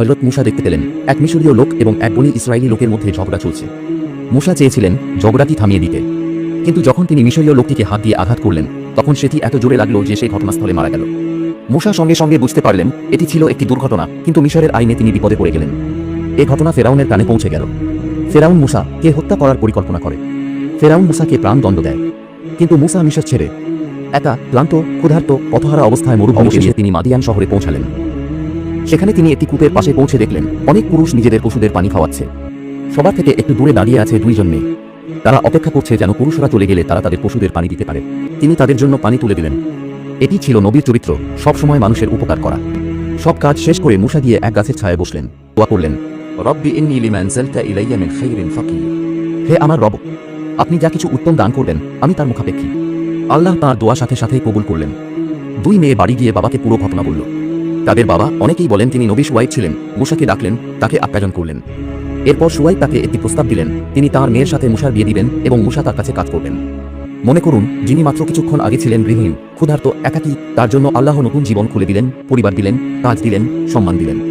হজরত মুসা দেখতে পেলেন। এক মিশরীয় লোক এবং এক বনি ইসরায়েলি লোকের মধ্যে ঝগড়া চলছে। মুসা চেয়েছিলেন ঝগড়াটি থামিয়ে দিতে। কিন্তু যখন তিনি মিশরীয় লোকটিকে হাত দিয়ে আঘাত করলেন তখন সেটি এত জোরে লাগল যে সেই ঘটনাস্থলে মারা গেল। মুসা সঙ্গে সঙ্গে বুঝতে পারলেন এটি ছিল একটি দুর্ঘটনা কিন্তু মিশরের আইনে তিনি বিপদে পড়ে গেলেন। এ ঘটনা ফেরাউনের কানে পৌঁছে গেল। ফেরাউন মুসা কে হত্যা করার পরিকল্পনা করে। ফেরাউন মুসাকে প্রাণদণ্ড দেয়। কিন্তু মুসা মিশর ছেড়ে একা ক্লান্ত ক্ষুধার্ত পথহারা অবস্থায় মরুভূমি তিনি মাদিয়ান শহরে পৌঁছালেন। সেখানে তিনি একটি কূপের পাশে পৌঁছে দেখলেন অনেক পুরুষ নিজেদের পশুদের পানি খাওয়াচ্ছে। সবার থেকে একটু দূরে দাঁড়িয়ে আছে দুইজন মেয়ে। তারা অপেক্ষা করছে যেন পুরুষরা চলে গেলে তারা তাদের পশুদের পানি দিতে পারে। তিনি তাদের জন্য পানি তুলে দিলেন। এটি ছিল নবীর চরিত্র সবসময় মানুষের উপকার করা। সব কাজ শেষ করে মুসা গিয়ে এক গাছের ছায়ায় বসলেন দোয়া করলেন রব্বি ইন্নি লিমান ইলাইয়া মিন খাইরিন ফাকির। হে আমার রব আপনি যা কিছু উত্তম দান করবেন আমি তার মুখাপেক্ষী। আল্লাহ তাঁর দোয়া সাথে সাথে কবুল করলেন। দুই মেয়ে বাড়ি গিয়ে বাবাকে পুরো ঘটনা বলল। তাদের বাবা অনেকেই বলেন তিনি নবী সুয়াইব ছিলেন। মুসাকে ডাকলেন, তাকে আপ্যায়ন করলেন। এরপর সুয়াইব তাকে একটি প্রস্তাব দিলেন। তিনি তার মেয়ের সাথে মুসার বিয়ে দিবেন এবং মুসা তার কাছে কাজ করবেন। মনে করুন, যিনি মাত্র কিছুক্ষণ আগে ছিলেন গৃহহীন ক্ষুধার্ত, একাকী, তার জন্য আল্লাহ নতুন জীবন খুলে দিলেন, পরিবার দিলেন, কাজ দিলেন, সম্মান দিলেন।